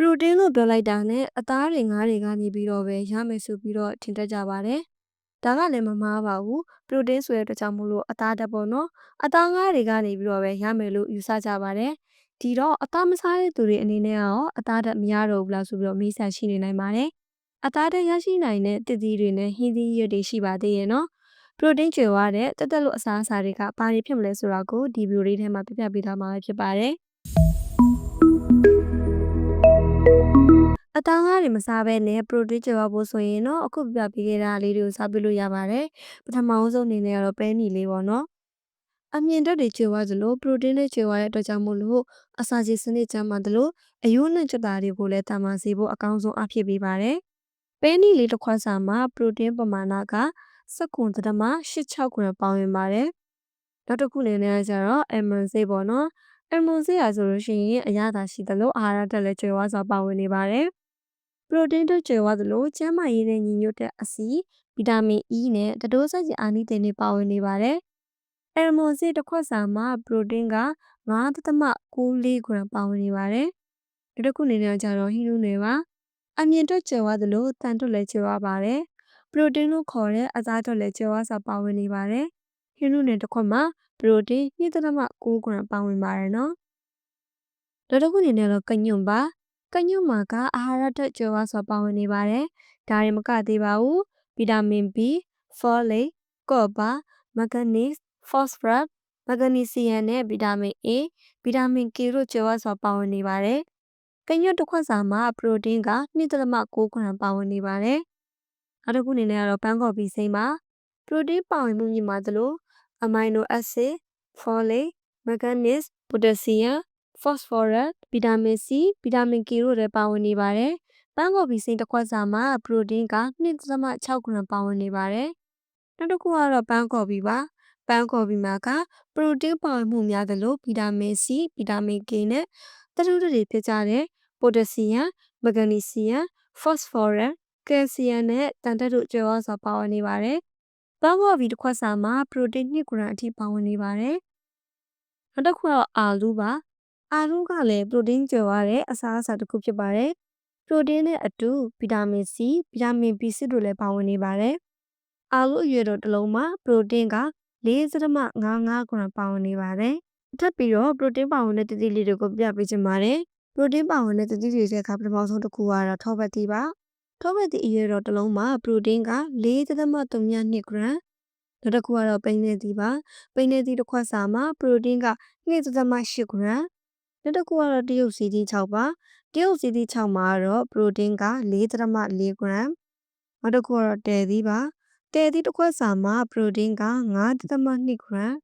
ပရိုတင်းလို့ပြောလိုက်တာနဲ့အသားတွေငါးတွေကနေပြီးတော့ပဲရမယ်ဆိုပြီးတော့ထင်တတ်ကြပါတယ်။ဒါကလည်းမမှားပါဘူး။ပရိုတင်းဆိုတဲ့အတွက်ကြောင့်မို့လို့အသားဓာတ်ပေါ့နော်။အသားငါးတွေကနေပြီးတော့ပဲရမယ်လို့ယူဆကြပါတယ်။ဒီတော့အသားမစားတဲ့သူတွေအနေနဲ့ရောအသားဓာတ်မရတော့ဘူးလားဆိုပြီးတော့မေးဆက်ရှိနေနိုင်ပါတယ်။အသားဓာတ်ရရှိနိုင်တဲ့တစ်သီးတွေနဲ့ဟင်းသီးရွက်တွေရှိပါသေးရဲ့နော်။ပရိုတင်းကျွေဝတဲ့တက်တက်လို့အစားအစာတွေကဘာတွေဖြစ်မလဲဆိုတာကိုဒီဗီဒီယိုလေးထဲမှာပြပြပေးထားမှာဖြစ်ပါတယ်။ အသားငါးတွေမစားဘဲနဲ့ပရိုတင်းကျွေးဖို့ဆိုရင်တော့အခုပြပြပေးခဲ့တာလေးတွေကိုစားပြလို့ရပါတယ်ပထမအဆုံးအနေနဲ့ကတော့ပဲနီလေးပေါ့နော်အမြင့်ဓာတ်တွေကျွေးသွားသလိုပရိုတင်းတွေကျွေးသွားတဲ့အတွက်ကြောင့်မို့လို့အစာချေစနစ်ကျန်းမာသလိုအယိုးနဲ့ချက်သားတွေကိုလည်းတာမန်စေဖို့အကောင်းဆုံးအဖြစ်ပေးပါတယ်ပဲနီလေးတစ်ခွက်စာမှာပရိုတင်းပမာဏက19.86 gram ပေါဝင်ပါတယ်နောက်တစ်ခုအနေနဲ့ကျတော့အမွန်စေးပေါ့နော် အမွန်စေးရဆိုလို့ရှိရင်အရသာရှိသလိုအာဟာရတက်လည်းကျွေးသွားစွာပါဝင်နေပါတယ်ပရိုတင်းတို့ကျွေးသွားသလိုကျန်းမာရေးနဲ့ညီညွတ်တဲ့အဆီဗီတာမင် E နဲ့တတိုးဆက်ကျအာနိသင်တွေပါဝင်နေပါတယ်။အယ်မွန်စစ်တစ်ခွက်စာမှာပရိုတင်းက9.94 gram ပါဝင်နေပါတယ်။ဒီတစ်ခုအနေနဲ့ကျတော့ဟီနူးနယ်ပါ။အမြင့်တွက်ကျွေးသွားသလိုတန်တွက်လည်းကျွေးသွားပါတယ်။ပရိုတင်းလို့ခေါ်တဲ့အသားတွက်လည်းကျွေးသွားစာပါဝင်နေပါတယ်။ ဟီနူးနယ်တစ်ခွက်မှာပရိုတင်း2.9 gram ပါဝင်ပါတယ်နော်။နောက်တစ်ခုအနေနဲ့တော့ကညွန့်ပါကညွန့်မှာကအာဟာရဓာတ်ကြွယ်ဝစွာပါဝင်နေပါတယ်။ဒါရင်မကသေးပါဘူး။ဗီတာမင် B, folate, copper, manganese, phosphorus, magnesium နဲ့ဗီတာမင် A, ဗီတာမင် K တို့ကြွယ်ဝစွာပါဝင်နေပါတယ်။ကညွန့်တစ်ခွက်စာမှာပရိုတင်းက2.6 gram ပါဝင်နေပါတယ်။နောက်တစ်ခုအနေနဲ့ကတော့ပန်းကော်ပီစိမ်းပါ။ပရိုတင်းပါဝင်မှုမြင့်မာသလို အမိုင်နိုအက်ဆစ် folate, manganese, potassium ဖော့စဖောရပ်ဗီတာမင် C ဗီတာမင် K တို့လည်းပါဝင်နေပါတယ်။ပန်းကော်ပီစိမ်းတစ်ခွက်စာမှာပရိုတင်းက2.6 gram ပါဝင်နေပါတယ်။နောက်တစ်ခုကတော့ပန်းကော်ပီပါ။ပန်းကော်ပီမှာကပရိုတင်းပါဝင်မှုများသလိုဗီတာမင် C ဗီတာမင် K နဲ့တထုတွေဖြစ်ကြတဲ့ပိုတက်ဆီယမ်မဂနီဆီယမ်ဖော့စဖောရပ်ကယ်ဆီယမ်နဲ့တန်တက်တို့ကျွေးဝစွာပါဝင်နေပါတယ်။ ပန်းကော်ပီတစ်ခွက်စာမှာပရိုတင်း2 gram အထိပါဝင်နေပါတယ်။နောက်တစ်ခုကတော့အာလူးပါ။အာလူးကလည်းပရိုတင်းကြွယ်ဝတဲ့အစားအစာတစ်ခုဖြစ်ပါတယ်။ပရိုတင်းနဲ့အတူဗီတာမင် C ဗီတာမင် B6 တို့လည်းပါဝင်နေပါတယ်။အာလူးအရွယ်တော်တစ်လုံးမှာပရိုတင်းက4.55 gram ပါဝင်နေပါတယ်။ထပ်ပြီးတော့ပရိုတင်းပါဝင်တဲ့တတိလေးတွေကိုပြပေးချင်ပါတယ်။ပရိုတင်းပါဝင်တဲ့တတိတွေတဲ့အခါပထမဆုံးတစ်ခုကတော့ထောပတ်တီပါ။ ထောပတ်တီအရွယ်တော်တစ်လုံးမှာပရိုတင်းက4.32 gram နောက်တစ်ခုကတော့ပိန်းနေသီးပါပိန်းနေသီးတစ်ခွက်စာမှာပရိုတင်းက2.8 gram နောက်တစ်ခုကတော့တရုတ်စီသီး6ပါတရုတ်စီသီး6မှာတော့ပရိုတင်းက4.4 gram နောက်တစ်ခုကတော့တဲသီးပါတဲသီးတစ်ခွက်စာမှာပရိုတင်းက9.2 gram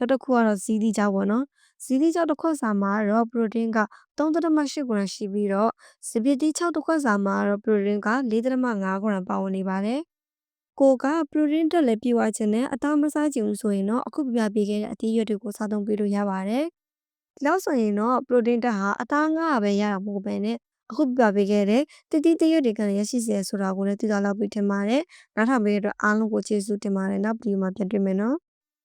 နောက်တစ်ခုကတော့ဇီးသီးကြောက်ပေါ့နော်ဇီးသီးကြောက်တစ်ခွက်စာမှာတော့ပရိုတင်းက3.8 gram ရှိပြီးတော့စပစ်တီး6တစ်ခွက်စာမှာတော့ပရိုတင်းက4.5 gram ပါဝင်နေပါတယ်ကိုကပရိုတင်းတက်လည်းပြေဝခြင်းနဲ့အသားမစားခြင်းဆိုရင်တော့အခုပြပြပေးခဲ့တဲ့အသီးရွက်တွေကိုစားသုံးပေးလို့ရပါတယ်ဒီလောက်ဆိုရင်တော့ protein ဓာတ်ဟာအသားငါးပဲရတာမဟုတ်ဘဲနဲ့အခုပြပေးခဲ့တဲ့တတိတရွတ်တွေကလည်းရရှိစေဆိုတာကိုလည်းသိသွားလောက်ပြီးထင်ပါတယ်။နောက်ထပ်ပေးတဲ့အတွက်အားလုံးကိုကျေးဇူးတင်ပါတယ်။နောက်ဗီဒီယိုမှာပြန်တွေ့မယ်နော်။